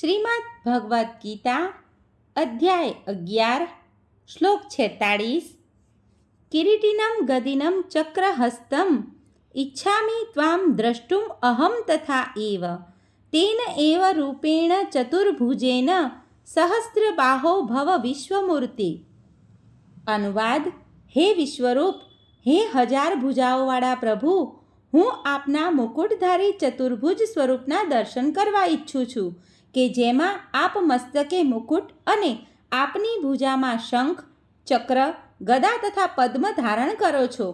શ્રીમદ ભગવદ્ ગીતા, અધ્યાય અગિયાર, શ્લોક છેતાળીસ. કિરીટિનમ ગદિનમ ચક્રહસ્તમ, ઈચ્છામી ત્વામ દ્રષ્ટુમ અહમ તથા એવ. તેન એવ રૂપેણ ચતુર્ભુજેન સહસ્ત્રબાહો ભવ વિશ્વમૂર્તિ. અનુવાદ, હે વિશ્વરૂપ, હે હજાર ભુજાઓવાળા પ્રભુ, હું આપના મુકુટધારી ચતુર્ભુજ સ્વરૂપના દર્શન કરવા ઈચ્છું છું. કે જેમાં આપ મસ્તકે મુકુટ અને આપની ભુજામાં શંખ, ચક્ર, ગદા તથા પદ્મ ધારણ કરો છો.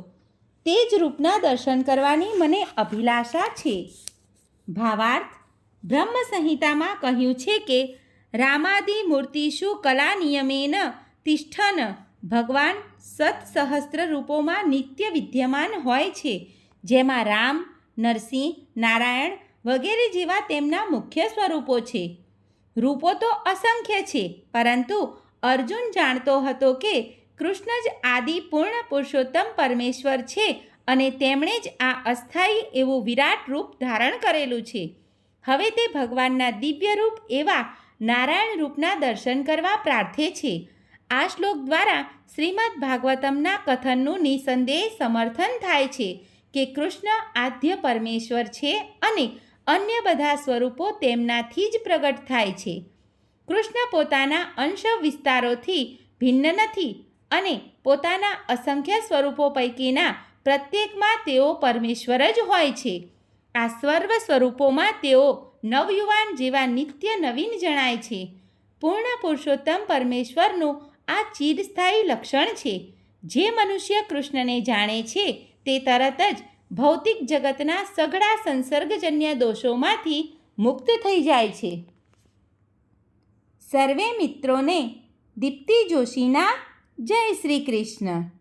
તે જ રૂપના દર્શન કરવાની મને અભિલાષા છે. ભાવાર્થ બ્રહ્મ સંહિતામાં કહ્યું છે કે રામાદિ મૂર્તિષુ કલા નિયમેન તિષ્ઠન ભગવાન સત્સહસ્ત્ર રૂપોમાં નિત્ય વિદ્યમાન હોય છે. જેમાં રામ, નરસિંહ, નારાયણ વગેરે જેવા તેમના મુખ્ય સ્વરૂપો છે. રૂપો તો અસંખ્ય છે, પરંતુ અર્જુન જાણતો હતો કે કૃષ્ણ જ આદિ પૂર્ણ પુરુષોત્તમ પરમેશ્વર છે અને તેમણે જ આ અસ્થાયી એવું વિરાટ રૂપ ધારણ કરેલું છે. હવે તે ભગવાનના દિવ્ય રૂપ એવા નારાયણ રૂપના દર્શન કરવા પ્રાર્થે છે. આ શ્લોક દ્વારા શ્રીમદ ભાગવતમના કથનનું નિસંદેહ સમર્થન થાય છે કે કૃષ્ણ આદ્ય પરમેશ્વર છે અને અન્ય બધા સ્વરૂપો તેમનાથી જ પ્રગટ થાય છે. કૃષ્ણ પોતાના અંશ વિસ્તારોથી ભિન્ન નથી અને પોતાના અસંખ્ય સ્વરૂપો પૈકીના પ્રત્યેકમાં તેઓ પરમેશ્વર જ હોય છે. આ સર્વ સ્વરૂપોમાં તેઓ નવયુવાન જેવા નિત્ય નવીન જણાય છે. પૂર્ણ પુરુષોત્તમ પરમેશ્વરનું આ ચિરસ્થાયી લક્ષણ છે. જે મનુષ્ય કૃષ્ણને જાણે છે તે તરત જ ભૌતિક જગતના સઘળા સંસર્ગજન્ય દોષોમાંથી મુક્ત થઈ જાય છે. સર્વે મિત્રોને દીપ્તિ જોશીના જય શ્રી કૃષ્ણ.